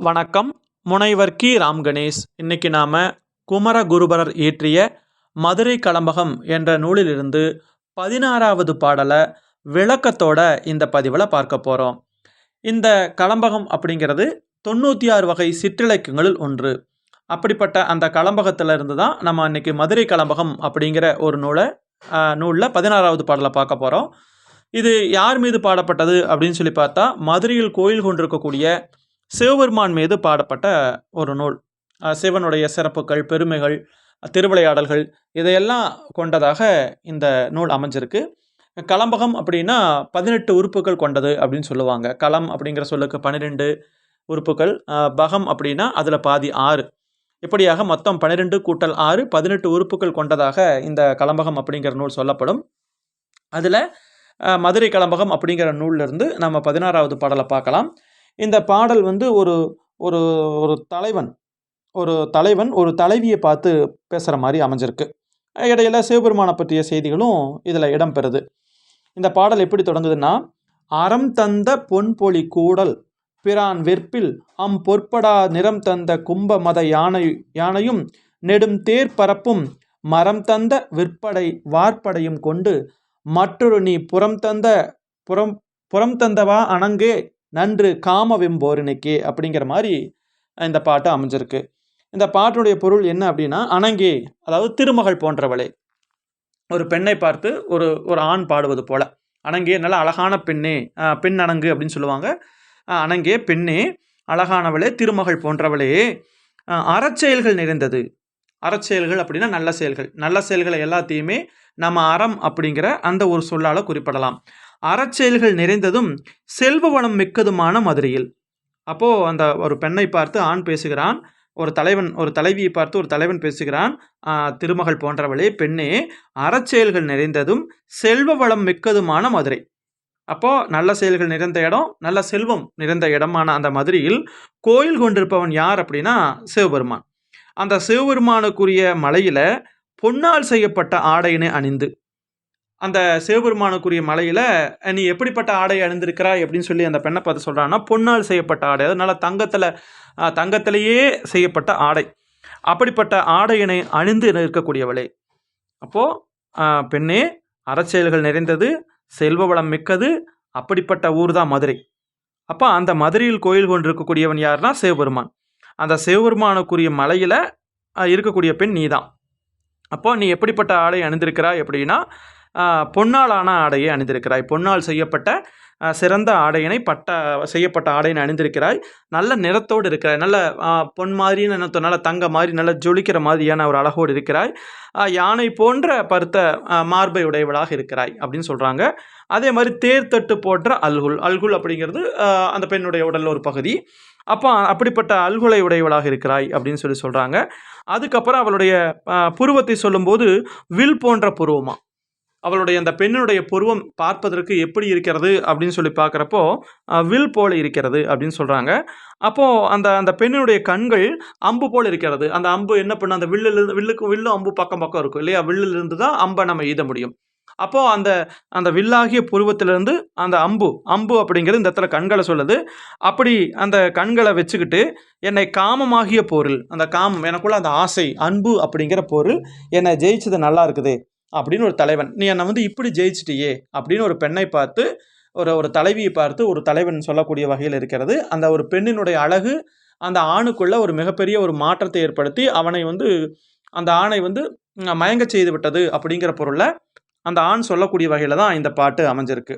வணக்கம். முனைவர் கி. ராம் கணேஷ் இன்னைக்கு நாம் குமரகுருபரர் இயற்றிய மதுரை கலம்பகம் என்ற நூலிலிருந்து பதினாறாவது பாடலை விளக்கத்தோட இந்த பதிவில் பார்க்க போகிறோம் இந்த கலம்பகம் அப்படிங்கிறது தொண்ணூற்றி ஆறு வகை சிற்றிலக்கியங்களில் ஒன்று. அப்படிப்பட்ட அந்த கலம்பகத்தில் இருந்து தான் நம்ம அன்றைக்கி மதுரை கலம்பகம் அப்படிங்கிற ஒரு நூலை நூலில் பதினாறாவது பாடலை பார்க்க போகிறோம் இது யார் மீது பாடப்பட்டது அப்படின்னு சொல்லி பார்த்தா மதுரையில் கோயில் கொண்டிருக்கக்கூடிய சிவபெருமான் மீது பாடப்பட்ட ஒரு நூல். சிவனுடைய சிறப்புகள் பெருமைகள் திருவிளையாடல்கள் இதையெல்லாம் கொண்டதாக இந்த நூல் அமைஞ்சிருக்கு. கலம்பகம் அப்படின்னா பதினெட்டு உறுப்புகள் கொண்டது அப்படின்னு சொல்லுவாங்க. களம் அப்படிங்கிற சொல்லுக்கு பன்னிரெண்டு உறுப்புகள். பகம் அப்படின்னா அதில் பாதி ஆறு. இப்படியாக மொத்தம் பன்னிரெண்டு கூட்டல் ஆறு பதினெட்டு உறுப்புகள் கொண்டதாக இந்த கலம்பகம் அப்படிங்கிற நூல் சொல்லப்படும். அதில் மதுரை கலம்பகம் அப்படிங்கிற நூல்லேருந்து நம்ம பதினாறாவது பாடலை பார்க்கலாம். இந்த பாடல் வந்து ஒரு ஒரு ஒரு தலைவன் ஒரு தலைவன் ஒரு தலைவியை பார்த்து பேசுகிற மாதிரி அமைஞ்சிருக்கு. இடையில சிவபெருமானை பற்றிய செய்திகளும் இதில் இடம்பெறுது. இந்த பாடல் எப்படி தொடங்குதுன்னா அறம் தந்த பொன்பொழி கூடல் பிரான் வெற்பில் அம் பொற்படா நிறம் தந்த கும்ப மத யானை யானையும் நெடும் தேர் பரப்பும் மரம் தந்த விற்படை வார்ப்படையும் கொண்டு மற்றொரு நீ புறம் தந்த புறம் புறம் தந்தவா அணங்கே நன்று காம வெம்போரினைக்கே அப்படிங்கிற மாதிரி இந்த பாட்டு அமைஞ்சிருக்கு. இந்த பாட்டுடைய பொருள் என்ன அப்படின்னா அணங்கே அதாவது திருமகள் போன்றவளே. ஒரு பெண்ணை பார்த்து ஒரு ஒரு ஆண் பாடுவது போல. அணங்கே நல்ல அழகான பெண்ணே பெண் அணங்கு அப்படின்னு சொல்லுவாங்க. அணங்கே பெண்ணே அழகானவளே திருமகள் போன்றவளே. அறச்செயல்கள் நிறைந்தது. அறச்செயல்கள் அப்படின்னா நல்ல செயல்கள். நல்ல செயல்களை எல்லாத்தையுமே நம்ம அறம் அப்படிங்கிற அந்த ஒரு சொல்லால் குறிப்பிடலாம். அறச்செயல்கள் நிறைந்ததும் செல்வ வளம் மிக்கதுமான மதுரையில். அப்போது அந்த ஒரு பெண்ணை பார்த்து ஆண் பேசுகிறான் ஒரு தலைவன் ஒரு தலைவியை பார்த்து ஒரு தலைவன் பேசுகிறான் திருமகள் போன்றவளே பெண்ணே அறச்செயல்கள் நிறைந்ததும் செல்வ வளம் மிக்கதுமான மதுரை. அப்போது நல்ல செயல்கள் நிறைந்த இடம் நல்ல செல்வம் நிறைந்த இடமான அந்த மதுரையில் கோயில் கொண்டிருப்பவன் யார் அப்படின்னா சிவபெருமான். அந்த சிவபெருமானுக்குரிய மலையில் பொன்னால் செய்யப்பட்ட ஆடையினை அணிந்து அந்த சிவபெருமானுக்குரிய மலையில் நீ எப்படிப்பட்ட ஆடை அணிந்திருக்கிறாய்? அப்படின்னு சொல்லி அந்த பெண்ணை பார்த்து சொல்கிறான்னா பொன்னால் செய்யப்பட்ட ஆடை. அதனால் தங்கத்தில் தங்கத்திலேயே செய்யப்பட்ட ஆடை. அப்படிப்பட்ட ஆடையினை அணிந்து இருக்கக்கூடியவளே அப்போது பெண்ணே அறச்செயல்கள் நிறைந்தது செல்வ வளம் மிக்கது அப்படிப்பட்ட ஊர் தான் மதுரை. அப்போ அந்த மதுரையில் கோயில் கொண்டிருக்கக்கூடியவன் யாருன்னா சிவபெருமான். அந்த சிவபெருமானுக்குரிய மலையில் இருக்கக்கூடிய பெண் நீதான். அப்போ நீ எப்படிப்பட்ட ஆடை அணிந்திருக்கிறாய்? அப்படின்னா பொன்னாலான ஆடையை அணிந்திருக்கிறாய். பொன்னால் செய்யப்பட்ட சிறந்த ஆடையினை பட்ட செய்யப்பட்ட ஆடையினை அணிந்திருக்கிறாய். நல்ல நிறத்தோடு இருக்கிறாய். நல்ல பொன் மாதிரின்னு நினைத்தோம்? நல்ல தங்க மாதிரி நல்ல ஜொலிக்கிற மாதிரியான ஒரு அழகோடு இருக்கிறாய். யானை போன்ற பருத்த மார்பை உடையவளாக இருக்கிறாய் அப்படின்னு சொல்கிறாங்க அதே மாதிரி தேர்தட்டு போன்ற அல்குல். அல்குல் அப்படிங்கிறது அந்த பெண்ணுடைய உடலில் ஒரு பகுதி. அப்போ அப்படிப்பட்ட அல்குலை உடையவளாக இருக்கிறாய் அப்படின்னு சொல்லி சொல்கிறாங்க அதுக்கப்புறம் அவளுடைய புருவத்தை சொல்லும்போது வில் போன்ற புருவமாக அவளுடைய அந்த பெண்ணுடைய புருவம் பார்ப்பதற்கு எப்படி இருக்கிறது அப்படின்னு சொல்லி பார்க்குறப்போ வில் போல் இருக்கிறது அப்படின்னு சொல்கிறாங்க அப்போது அந்த அந்த பெண்ணினுடைய கண்கள் அம்பு போல் இருக்கிறது. அந்த அம்பு என்ன பண்ண அந்த வில்லிலிருந்து வில்லுக்கு வில்லும் அம்பு பக்கம் பக்கம் இருக்கும் இல்லையா? வில்லிலிருந்து தான் அம்பை நம்ம எய்த முடியும். அப்போது அந்த அந்த வில்லாகிய புருவத்திலிருந்து அந்த அம்பு அம்பு அப்படிங்கிறது இந்த இடத்துல கண்களை சொல்லுது. அப்படி அந்த கண்களை வச்சுக்கிட்டு என்னை காமமாகிய பொருள் அந்த காமம் எனக்குள்ள அந்த ஆசை அன்பு அப்படிங்கிற பொருள் என்னை ஜெயிச்சது நல்லா இருக்குது. அப்படின்னு ஒரு தலைவன். நீ என்னை வந்து இப்படி ஜெயிச்சிட்டியே அப்படின்னு ஒரு பெண்ணை பார்த்து ஒரு ஒரு தலைவியை பார்த்து ஒரு தலைவன் சொல்லக்கூடிய வகையில் இருக்கிறது. அந்த ஒரு பெண்ணினுடைய அழகு அந்த ஆணுக்குள்ள ஒரு மிகப்பெரிய ஒரு மாற்றத்தை ஏற்படுத்தி அவனை வந்து அந்த ஆணை வந்து மயங்க மயங்கச் செய்து விட்டது அப்படிங்கிற பொருளை அந்த ஆண் சொல்லக்கூடிய வகையில் தான் இந்த பாட்டு அமைஞ்சிருக்கு.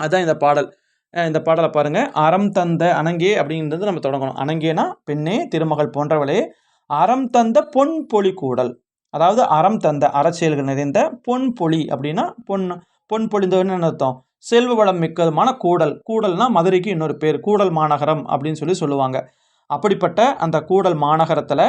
அதுதான் இந்த பாடல். இந்த பாடலை பாருங்கள் அறம் தந்த அணங்கே அப்படின்றது நம்ம தொடங்கணும். அணங்கேனா பெண்ணே திருமகள் போன்றவளே அறம் தந்த பொன் பொலி கூடல் அதாவது அறம் தந்த அறச்செயல்கள் நிறைந்த பொன் பொலி அப்படின்னா பொன் பொன் பொழிந்தவன்னு அர்த்தம்? செல்வ வளம் மிக்கதுமான கூடல். கூடல்னா மதுரைக்கு இன்னொரு பேர். கூடல் மாநகரம் அப்படின்னு சொல்லி சொல்லுவாங்க. அப்படிப்பட்ட அந்த கூடல் மாநகரத்தில்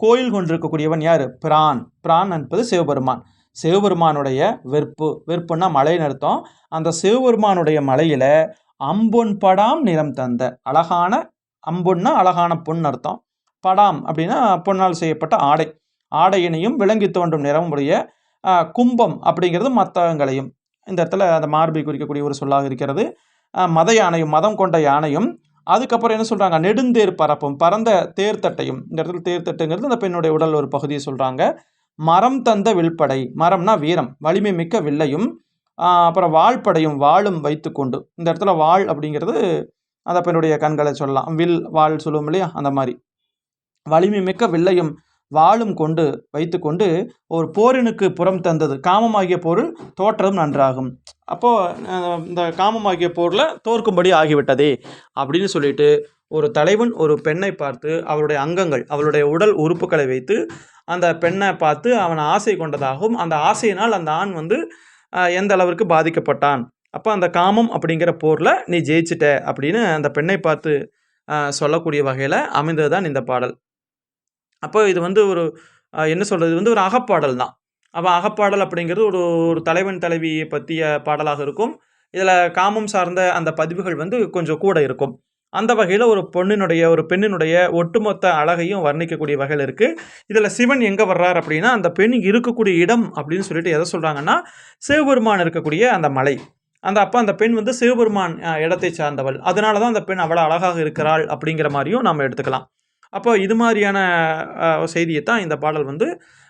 கோயில் கொண்டிருக்கக்கூடியவன் யார்? பிரான். பிரான் என்பது சிவபெருமான். சிவபெருமானுடைய வெற்பு வெறுப்புன்னா மலைன்னு அர்த்தம். அந்த சிவபெருமானுடைய மலையில் அம்பொன் படாம் நிறம் தந்த. அழகான அம்பொன்னா அழகான பொன் அர்த்தம். படாம் அப்படின்னா பொன்னால் செய்யப்பட்ட ஆடை. ஆடையினையும் விளங்கி தோன்றும் நிறம் உடைய கும்பம் அப்படிங்கிறது மத்தகங்களையும். இந்த இடத்துல அந்த மார்பை குறிக்கக்கூடிய ஒரு சொல்லாக இருக்கிறது. மத யானையும் மதம் கொண்ட யானையும். அதுக்கப்புறம் என்ன சொல்கிறாங்க நெடுந்தேர் பரப்பும் பரந்த தேர்தட்டையும் இந்த இடத்துல தேர்தட்டுங்கிறது அந்த பெண்ணுடைய உடல் ஒரு பகுதியை சொல்கிறாங்க மரம் தந்த வில்படை மரம்னா வீரம் வலிமை மிக்க வில்லையும் அப்புறம் வாள்படையும் வாளும் வைத்துக்கொண்டு இந்த இடத்துல வாள் அப்படிங்கிறது அந்த பெண்ணுடைய கண்களை சொல்லலாம். வில் வாள் சொல்லுவோம் இல்லையா? அந்த மாதிரி. வலிமை மிக்க வில்லையும் வாளும் கொண்டு வைத்துக்கொண்டு ஒரு போரினுக்கு புறம் தந்தது. காமமாகிய பொருள் தோற்றதும் நன்றாகும். அப்போது இந்த காமமாகிய போரில் தோற்கும்படி ஆகிவிட்டதே அப்படின்னு சொல்லிட்டு ஒரு தலைவன் ஒரு பெண்ணை பார்த்து அவளுடைய அங்கங்கள் அவளுடைய உடல் உறுப்புகளை வைத்து அந்த பெண்ணை பார்த்து அவன் ஆசை கொண்டதாகவும் அந்த ஆசையினால் அந்த ஆண் வந்து எந்த அளவிற்கு பாதிக்கப்பட்டான். அப்போ அந்த காமம் அப்படிங்கிற போரில் நீ ஜெயிச்சிட்ட அப்படின்னு அந்த பெண்ணை பார்த்து சொல்லக்கூடிய வகையில் அமைந்தது தான் இந்த பாடல். அப்போ இது வந்து ஒரு என்ன சொல்கிறது இது வந்து ஒரு அகப்பாடல் தான். அப்போ அகப்பாடல் அப்படிங்கிறது ஒரு ஒரு தலைவன் தலைவியை பற்றிய பாடலாக இருக்கும். இதில் காமம் சார்ந்த அந்த பதிவுகள் வந்து கொஞ்சம் கூட இருக்கும். அந்த வகையில் ஒரு பொண்ணினுடைய ஒரு பெண்ணினுடைய ஒட்டுமொத்த அழகையும் வர்ணிக்கக்கூடிய வகையில் இருக்குது இதில் சிவன் எங்கே வர்றார் அப்படின்னா அந்த பெண் இருக்கக்கூடிய இடம் அப்படின்னு சொல்லிட்டு எதை சொல்கிறாங்கன்னா சிவபெருமான் இருக்கக்கூடிய அந்த மலை. அந்த அப்போ அந்த பெண் வந்து சிவபெருமான் இடத்தை சார்ந்தவள். அதனால தான் அந்த பெண் அவ்வளோ அழகாக இருக்கிறாள் அப்படிங்கிற மாதிரியும் நம்ம எடுத்துக்கலாம். அப்போ இது மாதிரியான செய்தியை தான் இந்த பாடல் வந்து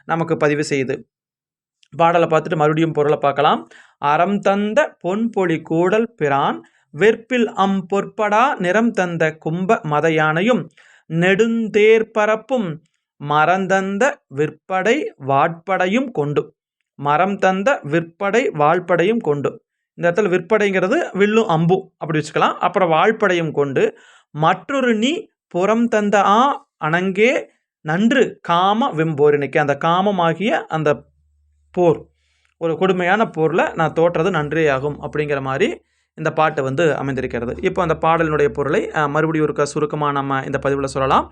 நமக்கு பதிவு செய்யுது. பாடலை பார்த்துட்டு மறுபடியும் பொருளை பார்க்கலாம். அறம் தந்த பொன்பொழி கூடல் பிரான் வெற்பில் அம் பொற்படா நிறம் தந்த கும்ப மத யானையும் நெடுந்தேர் பரப்பும் மரந்தந்த விற்படை வாட்படையும் கொண்டு மரம் தந்த விற்படை வாழ்படையும் கொண்டு. இந்த இடத்துல விற்படைங்கிறது வில்லும் அம்பும் அப்படி வச்சுக்கலாம். அப்புறம் வாழ்படையும் கொண்டு மற்றொரு நீ புறம் தந்த ஆ அணங்கே நன்று காம வெம்போரினைக்கு அந்த காமமாகிய அந்த போர் ஒரு கொடுமையான போரில் நான் தோற்றது நன்றே ஆகும் அப்படிங்கிற மாதிரி இந்த பாட்டு வந்து அமைந்திருக்கிறது. இப்போ அந்த பாடலினுடைய பொருளை மறுபடியும் ஒருக்க சுருக்கமாக நம்ம இந்த பதிவில் சொல்லலாம்.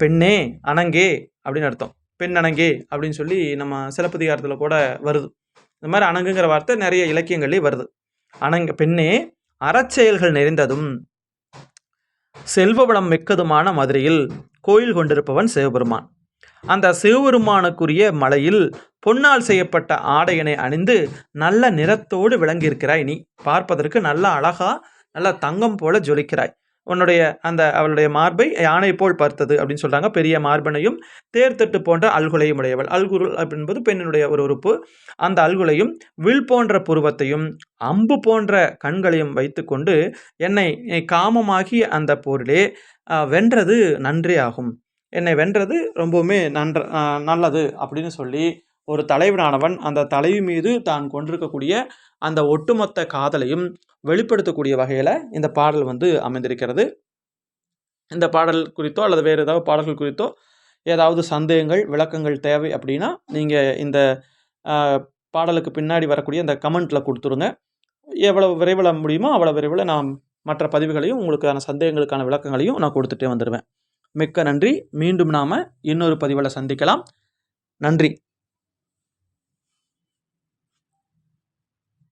பெண்ணே அணங்கே அப்படின்னு அர்த்தம். பெண் அணங்கே அப்படின்னு சொல்லி நம்ம சிலப்பதிகாரத்தில் கூட வருது. இந்த மாதிரி அணங்குங்கிற வார்த்தை நிறைய இலக்கியங்களே வருது. அணங்க பெண்ணே அறச்செயல்கள் நிறைந்ததும் செல்வ வளம் மிக்கதுமான மதுரையில் கோயில் கொண்டிருப்பவன் சிவபெருமான். அந்த சிவபெருமானுக்குரிய மலையில் பொன்னால் செய்யப்பட்ட ஆடையினை அணிந்து நல்ல நிறத்தோடு விளங்கியிருக்கிறாய் நீ. பார்ப்பதற்கு நல்ல அழகா நல்ல தங்கம் போல ஜொலிக்கிறாய். உன்னுடைய அந்த அவளுடைய மார்பை யானை போல் பார்த்தது அப்படின்னு சொல்றாங்க. பெரிய மார்பனையும் தேர்த்தட்டு போன்ற அல்குலையும் உடையவள். அல்குருள் என்பது பெண்ணினுடைய ஒரு உறுப்பு. அந்த அல்குலையும் வில் போன்ற புருவத்தையும் அம்பு போன்ற கண்களையும் வைத்துக்கொண்டு என்னை காமமாகிய அந்த போரிலே வென்றது நன்றே ஆகும். என்னை வென்றது ரொம்பவுமே நன்ற நல்லது அப்படின்னு சொல்லி ஒரு தலைவனானவன் அந்த தலைவி மீது தான் கொண்டிருக்கக்கூடிய அந்த ஒட்டுமொத்த காதலையும் வெளிப்படுத்தக்கூடிய வகையில் இந்த பாடல் வந்து அமைந்திருக்கிறது. இந்த பாடல் குறித்தோ அல்லது வேறு ஏதாவது பாடல்கள் குறித்தோ ஏதாவது சந்தேகங்கள் விளக்கங்கள் தேவை அப்படின்னா நீங்கள் இந்த பாடலுக்கு பின்னாடி வரக்கூடிய இந்த கமெண்ட்டில் கொடுத்துருங்க. எவ்வளவு விரைவில் முடியுமோ அவ்வளோ விரைவில் நான் மற்ற பதிவுகளையும் உங்களுக்கான சந்தேகங்களுக்கான விளக்கங்களையும் நான் கொடுத்துட்டே வந்துடுவேன் மிக்க நன்றி. மீண்டும் நாம் இன்னொரு பதிவில் சந்திக்கலாம். நன்றி.